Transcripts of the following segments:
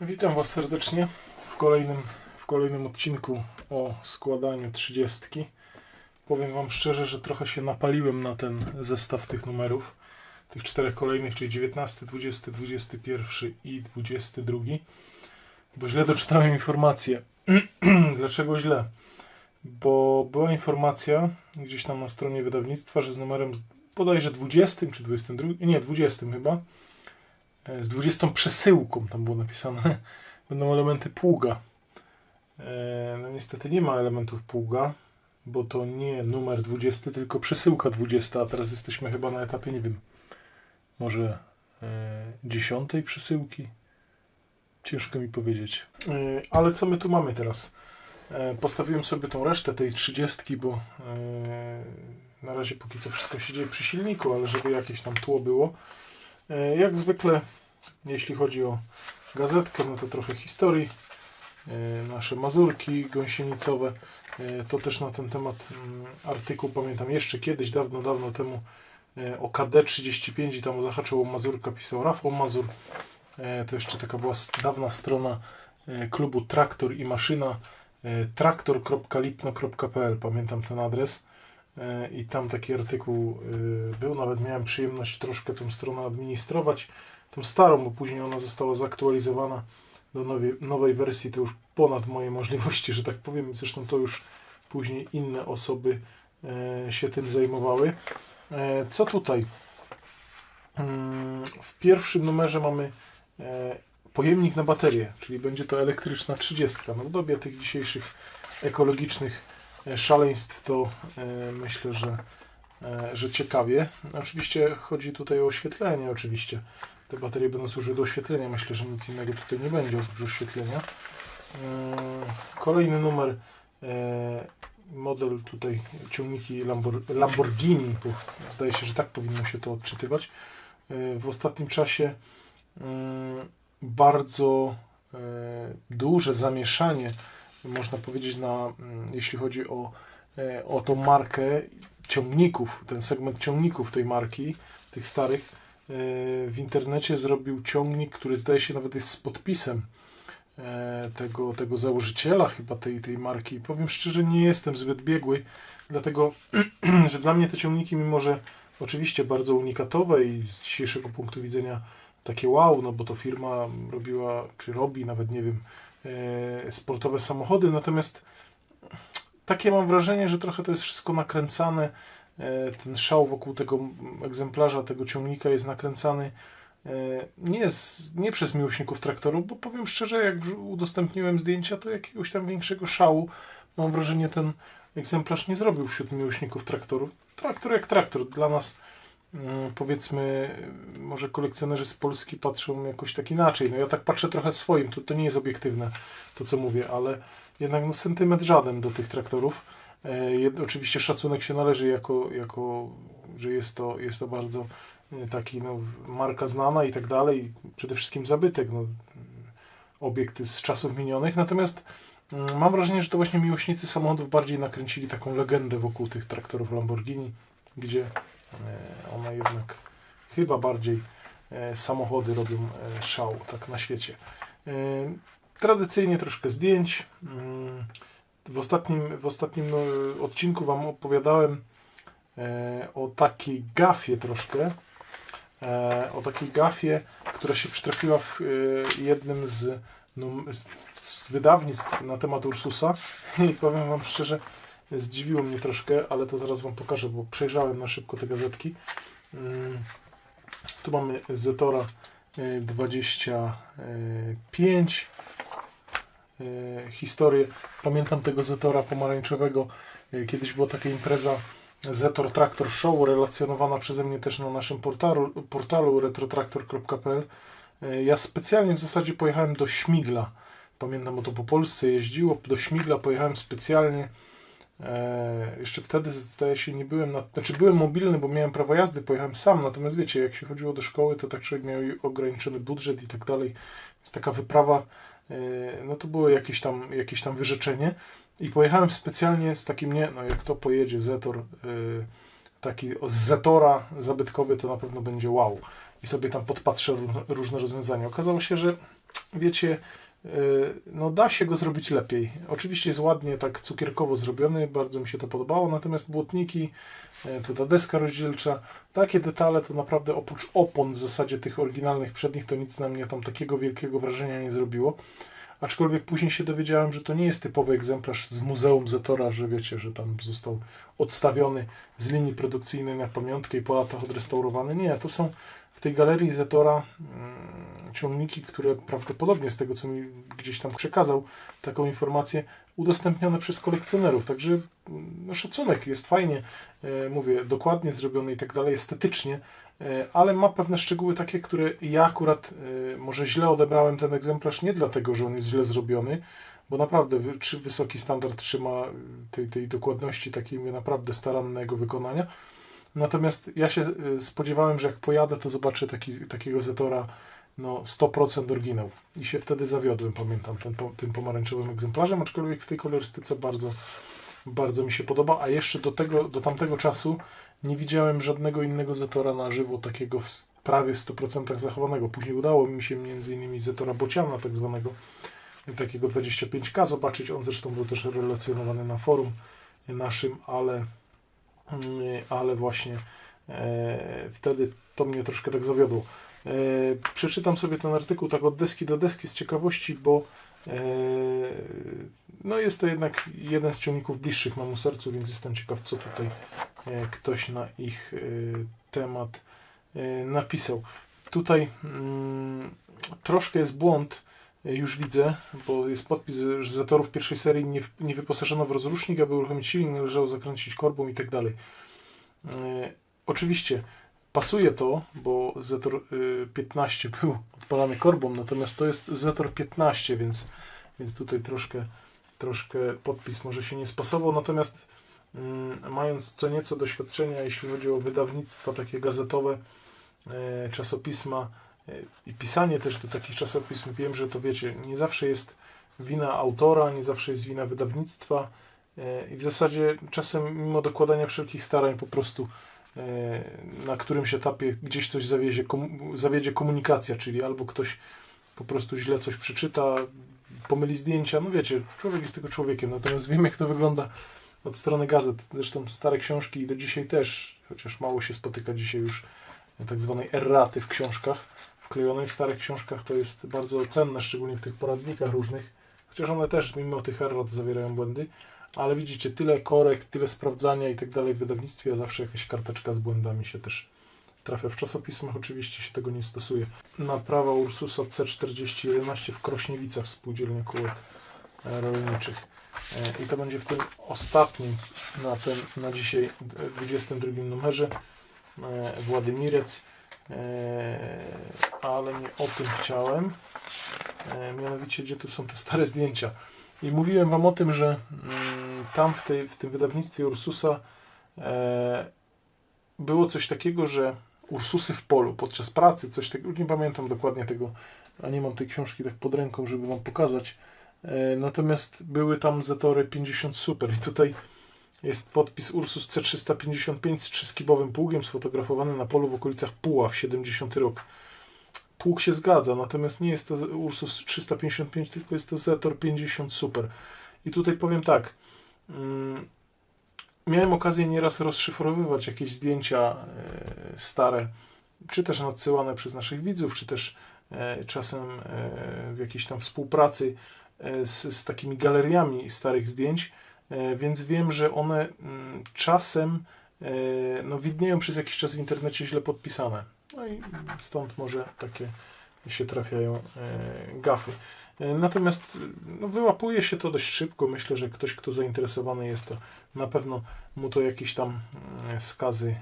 Witam Was serdecznie w kolejnym, w kolejnym odcinku o składaniu trzydziestki. Powiem Wam szczerze, że trochę się napaliłem na ten zestaw tych numerów, tych czterech kolejnych, czyli 19, 20, 21 i 22, bo źle doczytałem informację. Dlaczego źle? Bo była informacja gdzieś tam na stronie wydawnictwa, że z numerem bodajże 20 czy 22, nie 20 chyba, z 20 przesyłką tam było napisane, będą elementy pługa. E, No niestety nie ma elementów pługa, bo to nie numer 20, tylko przesyłka 20, a teraz jesteśmy chyba na etapie, nie wiem, może e, 10 przesyłki. Ciężko mi powiedzieć. E, Ale co my tu mamy teraz? E, Postawiłem sobie tą resztę tej 30, bo e, na razie póki co wszystko się dzieje przy silniku, ale żeby jakieś tam tło było. E, Jak zwykle, jeśli chodzi o gazetkę, no to trochę historii. E, Nasze mazurki gąsienicowe, e, to też na ten temat mm, artykuł pamiętam jeszcze kiedyś, dawno, dawno temu o KD35 i tam zahaczył o Mazurka pisał Rafał Mazur. To jeszcze taka była dawna strona klubu Traktor i Maszyna traktor.lipno.pl pamiętam ten adres i tam taki artykuł e, był, nawet miałem przyjemność troszkę tą stronę administrować, tą starą, bo później ona została zaktualizowana do nowej, nowej wersji, to już ponad moje możliwości, że tak powiem, zresztą to już później inne osoby e, się tym zajmowały. E, Co tutaj? Mm, W pierwszym numerze mamy e, pojemnik na baterię, czyli będzie to elektryczna 30. No w dobie tych dzisiejszych ekologicznych e, szaleństw to e, myślę, że, e, że ciekawie. Oczywiście chodzi tutaj o oświetlenie oczywiście. Te baterie będą służyły do oświetlenia. Myślę, że nic innego tutaj nie będzie oprócz oświetlenia. Mm, Kolejny numer e, model tutaj ciągniki Lambor- Lamborghini, bo zdaje się, że tak powinno się to odczytywać. E, W ostatnim czasie mm, bardzo e, duże zamieszanie, można powiedzieć, na, mm, jeśli chodzi o, e, o tą markę ciągników, ten segment ciągników tej marki, tych starych, e, w internecie zrobił ciągnik, który zdaje się nawet jest z podpisem e, tego, tego założyciela chyba tej, tej marki. Powiem szczerze, nie jestem zbyt biegły, dlatego, że dla mnie te ciągniki, mimo że oczywiście bardzo unikatowe i z dzisiejszego punktu widzenia takie wow, no bo to firma robiła, czy robi, nawet nie wiem, sportowe samochody, natomiast takie mam wrażenie, że trochę to jest wszystko nakręcane, e, ten szał wokół tego egzemplarza, tego ciągnika jest nakręcany e, nie, z, nie przez miłośników traktorów, bo powiem szczerze, jak udostępniłem zdjęcia, to jakiegoś tam większego szału, mam wrażenie, ten egzemplarz nie zrobił wśród miłośników traktorów. Traktor jak traktor, dla nas powiedzmy, y, może kolekcjonerzy z Polski patrzą jakoś tak inaczej. No ja tak patrzę trochę swoim, to, to nie jest obiektywne to, co mówię, ale jednak no, sentyment żaden do tych traktorów. E, oczywiście szacunek się należy jako, jako że jest to, jest to bardzo e, taki no, marka znana i tak dalej. Przede wszystkim zabytek, no, obiekt z czasów minionych. Natomiast mm, mam wrażenie, że to właśnie miłośnicy samochodów bardziej nakręcili taką legendę wokół tych traktorów Lamborghini, gdzie one jednak chyba bardziej e, samochody robią e, szał tak na świecie. E, Tradycyjnie troszkę zdjęć. Mm, W ostatnim, w ostatnim no, odcinku Wam opowiadałem e, o takiej gafie troszkę, e, o takiej gafie, która się przytrafiła w e, jednym z, z, z wydawnictw na temat Ursusa i powiem Wam szczerze, zdziwiło mnie troszkę, ale to zaraz Wam pokażę, bo przejrzałem na szybko te gazetki. Mm, Tu mamy Zetora e, 25 e, historię. Pamiętam tego Zetora pomarańczowego. E, Kiedyś była taka impreza Zetor Traktor Show, relacjonowana przeze mnie też na naszym portalu, portalu retrotraktor.pl. E, Ja specjalnie w zasadzie pojechałem do Śmigla. Pamiętam, bo to po Polsce jeździło. Do Śmigla pojechałem specjalnie. E, jeszcze wtedy zdaje się nie byłem, na, znaczy byłem mobilny, bo miałem prawo jazdy, pojechałem sam, natomiast wiecie, jak się chodziło do szkoły, to tak człowiek miał ograniczony budżet i tak dalej, więc taka wyprawa, e, no to było jakieś tam, jakieś tam wyrzeczenie i pojechałem specjalnie z takim, nie, no jak to pojedzie Zetor, e, taki z Zetora zabytkowy, to na pewno będzie wow. i sobie tam podpatrzę ró- różne rozwiązania. Okazało się, że wiecie, no da się go zrobić lepiej. Oczywiście jest ładnie tak cukierkowo zrobiony, bardzo mi się to podobało, natomiast błotniki, yy, to ta deska rozdzielcza, takie detale to naprawdę oprócz opon w zasadzie tych oryginalnych przednich, to nic na mnie tam takiego wielkiego wrażenia nie zrobiło. Aczkolwiek później się dowiedziałem, że to nie jest typowy egzemplarz z Muzeum Zetora, że wiecie, że tam został odstawiony z linii produkcyjnej na pamiątkę i po latach odrestaurowany. Nie, to są w tej galerii Zetora mm, ciągniki, które prawdopodobnie z tego, co mi gdzieś tam przekazał, taką informację, udostępnione przez kolekcjonerów. Także mm, no, szacunek, jest fajnie, e, mówię, dokładnie zrobiony i tak dalej, estetycznie, e, ale ma pewne szczegóły takie, które ja akurat e, może źle odebrałem ten egzemplarz nie dlatego, że on jest źle zrobiony, bo naprawdę wysoki standard trzyma tej, tej dokładności takiej naprawdę starannego wykonania. Natomiast ja się y, spodziewałem, że jak pojadę, to zobaczę taki, takiego Zetora no 100% oryginał. I się wtedy zawiodłem, pamiętam, ten, tym pomarańczowym egzemplarzem, aczkolwiek w tej kolorystyce bardzo, bardzo mi się podoba. A jeszcze do, tego, do tamtego czasu nie widziałem żadnego innego Zetora na żywo, takiego w prawie w 100% zachowanego. Później udało mi się innymi Zetora Bociana, tak zwanego, takiego 25K zobaczyć. On zresztą był też relacjonowany na forum naszym, ale, ale właśnie e, wtedy to mnie troszkę tak zawiodło. E, przeczytam sobie ten artykuł tak od deski do deski z ciekawości, bo e, no jest to jednak jeden z ciągników bliższych memu sercu, więc jestem ciekaw, co tutaj ktoś na ich temat napisał. Tutaj mm, troszkę jest błąd, już widzę, bo jest podpis, że Zetorów pierwszej serii nie, nie wyposażono w rozrusznik, aby uruchomić silnik, należało zakręcić korbą i tak dalej. E, Oczywiście pasuje to, bo Zetor y, 15 był odpalany korbą, natomiast to jest Zetor 15, więc, więc tutaj troszkę, troszkę podpis może się nie spasował, natomiast mm, mając co nieco doświadczenia, jeśli chodzi o wydawnictwa takie gazetowe, e, czasopisma e, i pisanie też do takich czasopism, wiem, że to wiecie, nie zawsze jest wina autora, nie zawsze jest wina wydawnictwa. E, i w zasadzie czasem mimo dokładania wszelkich starań po prostu e, na którymś etapie gdzieś coś zawiezie, zawiedzie komunikacja, czyli albo ktoś po prostu źle coś przeczyta, pomyli zdjęcia, no wiecie, człowiek jest tylko człowiekiem, natomiast wiem jak to wygląda od strony gazet, zresztą stare książki i do dzisiaj też, chociaż mało się spotyka dzisiaj już tak zwanej erraty w książkach, wklejonej w starych książkach to jest bardzo cenne, szczególnie w tych poradnikach różnych, chociaż one też mimo tych errat zawierają błędy, ale widzicie, tyle korekt, tyle sprawdzania i tak dalej w wydawnictwie, a zawsze jakaś karteczka z błędami się też trafia. W czasopismach oczywiście się tego nie stosuje. Naprawa Ursusa C4011 w Krośniewicach, spółdzielnia kółek rolniczych. E, I to będzie w tym ostatnim na, ten, na dzisiaj e, 22 numerze e, Władymirec, e, ale nie o tym chciałem. E, mianowicie, gdzie tu są te stare zdjęcia. I mówiłem Wam o tym, że mm, tam w, tej, w tym wydawnictwie Ursusa e, było coś takiego, że Ursusy w polu podczas pracy, coś takiego, nie pamiętam dokładnie tego, a nie mam tej książki tak pod ręką, żeby Wam pokazać. Natomiast były tam Zetory 50 Super i tutaj jest podpis Ursus C355 z trzyskibowym pługiem sfotografowany na polu w okolicach Puław, 70 rok. Pług się zgadza, natomiast nie jest to Ursus 355, tylko jest to Zetor 50 Super. I tutaj powiem tak. Mm, miałem okazję nieraz rozszyfrowywać jakieś zdjęcia e, stare, czy też nadsyłane przez naszych widzów, czy też e, czasem e, w jakiejś tam współpracy e, z, z takimi galeriami starych zdjęć, więc wiem, że one mm, czasem e, no, widnieją przez jakiś czas w internecie źle podpisane. No i stąd może takie się trafiają e, gafy. E, Natomiast no, wyłapuje się to dość szybko. Myślę, że ktoś, kto zainteresowany jest, to na pewno mu to jakieś tam mm, skazy,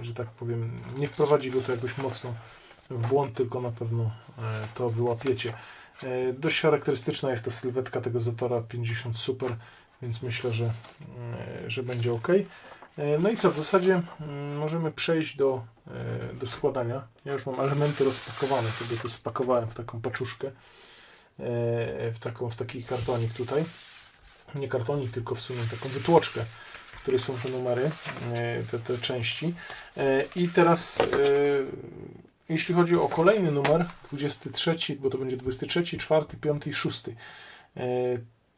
e, że tak powiem, nie wprowadzi go to jakoś mocno w błąd, tylko na pewno e, to wyłapiecie. E, Dość charakterystyczna jest ta sylwetka tego Zetora 50 Super, więc myślę, że, mm, że będzie ok. No i co, w zasadzie mm, możemy przejść do, e, do składania. Ja już mam elementy rozpakowane, sobie tu spakowałem w taką paczuszkę, e, w, taką, w taki kartonik tutaj. Nie kartonik, tylko w sumie taką wytłoczkę, w której są te numery, e, te, te części. E, I teraz e, jeśli chodzi o kolejny numer, 23, bo to będzie 23, 4, 5 i 6.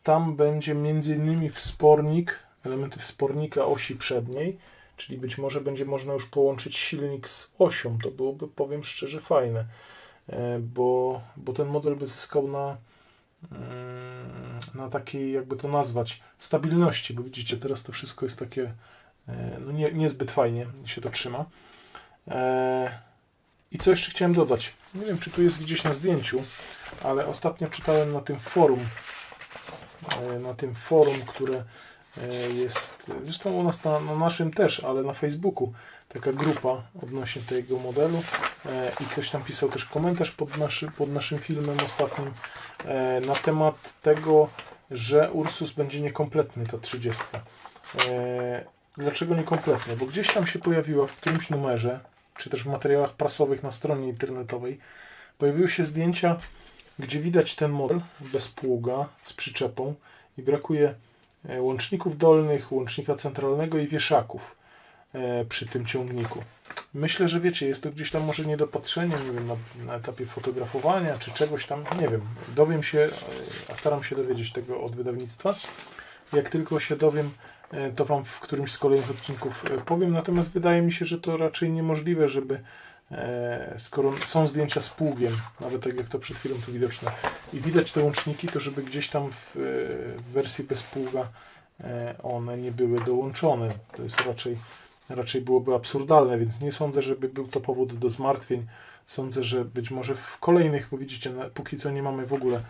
Tam będzie m.in. wspornik, elementy wspornika osi przedniej, czyli być może będzie można już połączyć silnik z osią. To byłoby, powiem szczerze, fajne, e, bo, bo ten model by zyskał na, mm, na takiej, jakby to nazwać, stabilności, bo widzicie, teraz to wszystko jest takie e, no nie, niezbyt fajnie się to trzyma. E, I co jeszcze chciałem dodać? Nie wiem, czy tu jest gdzieś na zdjęciu, ale ostatnio czytałem na tym forum, na tym forum, które e, jest, zresztą u nas na, na naszym też, ale na Facebooku, taka grupa odnośnie tego modelu e, i ktoś tam pisał też komentarz pod, naszy, pod naszym filmem ostatnim e, na temat tego, że Ursus będzie niekompletny, ta 30. E, Dlaczego niekompletny? Bo gdzieś tam się pojawiła w którymś numerze, czy też w materiałach prasowych na stronie internetowej, pojawiły się zdjęcia, gdzie widać ten model bez pługa, z przyczepą i brakuje e, łączników dolnych, łącznika centralnego i wieszaków e, przy tym ciągniku. Myślę, że wiecie, jest to gdzieś tam może niedopatrzenie, nie wiem, na, na etapie fotografowania czy czegoś tam, nie wiem. Dowiem się, e, a staram się dowiedzieć tego od wydawnictwa. Jak tylko się dowiem, to Wam w którymś z kolejnych odcinków powiem. Natomiast wydaje mi się, że to raczej niemożliwe, żeby skoro są zdjęcia z pługiem, nawet tak jak to przed chwilą tu widoczne, i widać te łączniki, to żeby gdzieś tam w, e, w wersji bez pługa e, one nie były dołączone. To jest raczej, raczej byłoby absurdalne, więc nie sądzę, żeby był to powód do zmartwień. Sądzę, że być może w kolejnych, bo widzicie, na- póki co nie mamy w ogóle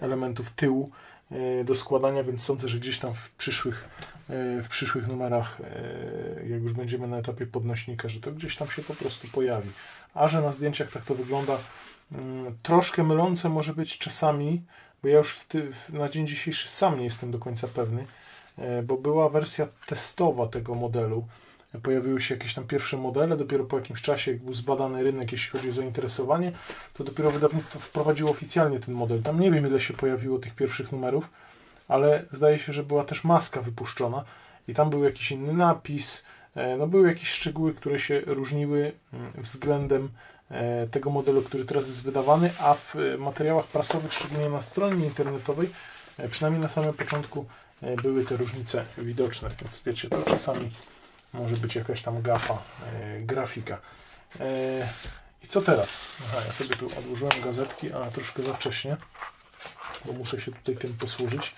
elementów tyłu e, do składania, więc sądzę, że gdzieś tam w przyszłych, e, w przyszłych numerach, e, jak już będziemy na etapie podnośnika, że to gdzieś tam się po prostu pojawi. A że na zdjęciach tak to wygląda, mm, troszkę mylące może być czasami, bo ja już ty, na dzień dzisiejszy sam nie jestem do końca pewny, e, bo była wersja testowa tego modelu. Pojawiły się jakieś tam pierwsze modele, dopiero po jakimś czasie, jak był zbadany rynek, jeśli chodzi o zainteresowanie, to dopiero wydawnictwo wprowadziło oficjalnie ten model. Tam nie wiem, ile się pojawiło tych pierwszych numerów, ale zdaje się, że była też maska wypuszczona i tam był jakiś inny napis, e, no były jakieś szczegóły, które się różniły mm, względem e, tego modelu, który teraz jest wydawany, a w e, materiałach prasowych, szczególnie na stronie internetowej, przynajmniej na samym początku były te różnice widoczne, więc wiecie, to czasami może być jakaś tam gafa, grafika. I co teraz? Aha, ja sobie tu odłożyłem gazetki, a troszkę za wcześnie, bo muszę się tutaj tym posłużyć.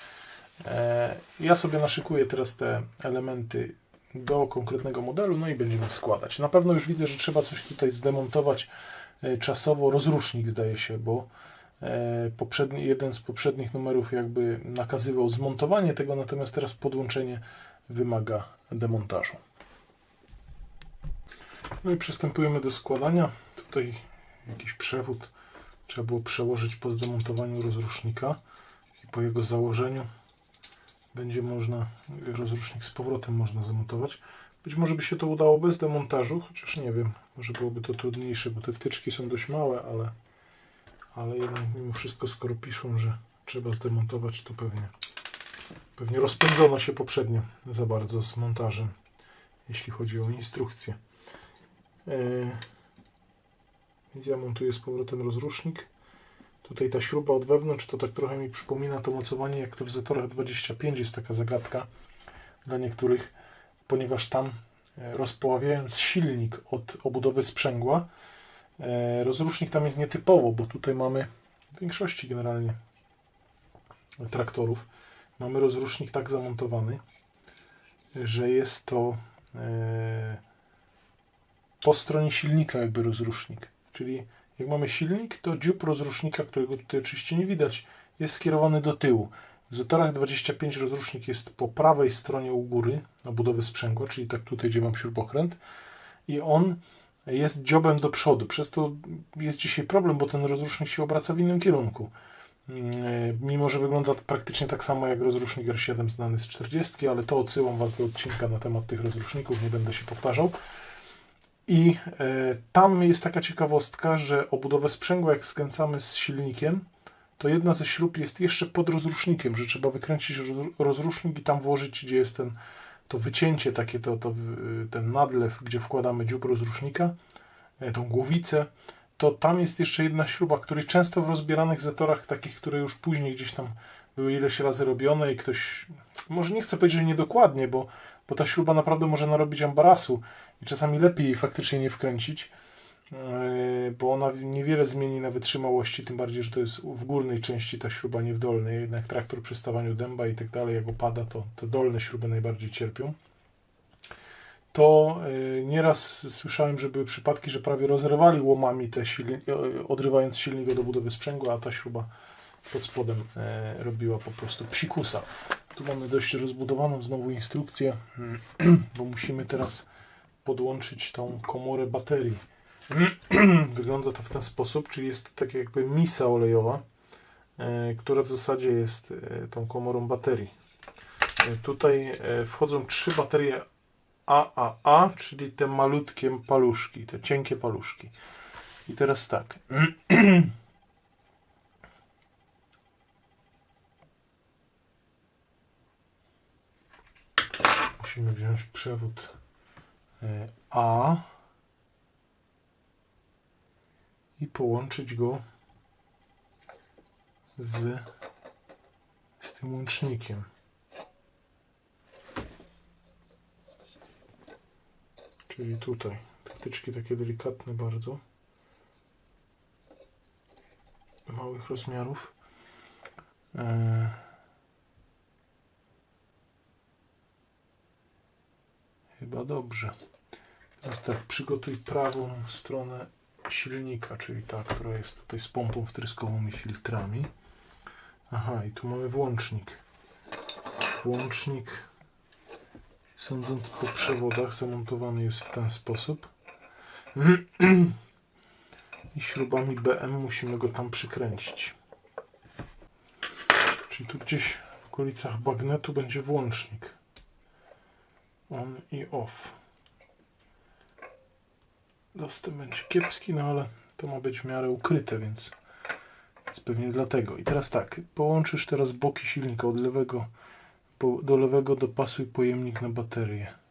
E, ja sobie naszykuję teraz te elementy do konkretnego modelu, no i będziemy składać. Na pewno już widzę, że trzeba coś tutaj zdemontować e, czasowo. Rozrusznik zdaje się, bo e, poprzedni, jeden z poprzednich numerów jakby nakazywał zmontowanie tego, natomiast teraz podłączenie wymaga demontażu. No i przystępujemy do składania. Tutaj jakiś przewód trzeba było przełożyć po zdemontowaniu rozrusznika i po jego założeniu będzie można rozrusznik z powrotem można zamontować. Być może by się to udało bez demontażu, chociaż nie wiem, może byłoby to trudniejsze, bo te wtyczki są dość małe, ale, ale jednak mimo wszystko, skoro piszą, że trzeba zdemontować, to pewnie, pewnie rozpędzono się poprzednio za bardzo z montażem, jeśli chodzi o instrukcję. E, Więc ja montuję z powrotem rozrusznik. Tutaj ta śruba od wewnątrz to tak trochę mi przypomina to mocowanie jak to w Zetorach 25 jest taka zagadka dla niektórych, ponieważ tam e, rozpoławiając silnik od obudowy sprzęgła, e, rozrusznik tam jest nietypowo, bo tutaj mamy w większości generalnie traktorów mamy rozrusznik tak zamontowany, że jest to e, po stronie silnika jakby rozrusznik. Czyli jak mamy silnik, to dziób rozrusznika, którego tutaj oczywiście nie widać, jest skierowany do tyłu. W Zetorach 25 rozrusznik jest po prawej stronie u góry obudowy sprzęgła, czyli tak tutaj, gdzie mam śrubokręt i on jest dziobem do przodu. Przez to jest dzisiaj problem, bo ten rozrusznik się obraca w innym kierunku. Mm, Mimo, że wygląda praktycznie tak samo jak rozrusznik R7 znany z 40, ale to odsyłam Was do odcinka na temat tych rozruszników, nie będę się powtarzał. I e, tam jest taka ciekawostka, że obudowę sprzęgła, jak skręcamy z silnikiem, to jedna ze śrub jest jeszcze pod rozrusznikiem, że trzeba wykręcić roz- rozrusznik i tam włożyć, gdzie jest ten, to wycięcie, takie to, to, ten nadlew, gdzie wkładamy dziób rozrusznika, e, tą głowicę, to tam jest jeszcze jedna śruba, której często w rozbieranych zetorach, takich, które już później gdzieś tam były ileś razy robione i ktoś, może nie chcę powiedzieć, że niedokładnie, bo, bo ta śruba naprawdę może narobić ambarasu i czasami lepiej jej faktycznie nie wkręcić, yy, bo ona niewiele zmieni na wytrzymałości, tym bardziej, że to jest w górnej części ta śruba, nie w dolnej. Jednak traktor przy stawaniu dęba i tak dalej, jak opada, to te dolne śruby najbardziej cierpią to y, nieraz słyszałem, że były przypadki, że prawie rozrywali łomami te silni- y, odrywając silnik do budowy sprzęgła, a ta śruba pod spodem e, robiła po prostu psikusa. Tu mamy dość rozbudowaną znowu instrukcję, bo musimy teraz podłączyć tą komorę baterii. Wygląda to w ten sposób, czyli jest to tak jakby misa olejowa, e, która w zasadzie jest e, tą komorą baterii. E, Tutaj wchodzą trzy baterie AAA, czyli te malutkie paluszki, te cienkie paluszki. I teraz tak. Musimy wziąć przewód A i połączyć go z, z tym łącznikiem. Czyli tutaj. Wtyczki takie delikatne bardzo. Małych rozmiarów. Eee. Chyba dobrze. Teraz tak, przygotuj prawą stronę silnika, czyli ta, która jest tutaj z pompą wtryskową i filtrami. Aha, i tu mamy włącznik. Włącznik Sądząc po przewodach, zamontowany jest w ten sposób. I śrubami BM musimy go tam przykręcić. Czyli tu gdzieś w okolicach bagnetu będzie włącznik. On i off. Dostęp będzie kiepski, no ale to ma być w miarę ukryte, więc, więc pewnie dlatego. I teraz tak, połączysz teraz boki silnika od lewego do lewego dopasuj pojemnik na baterię.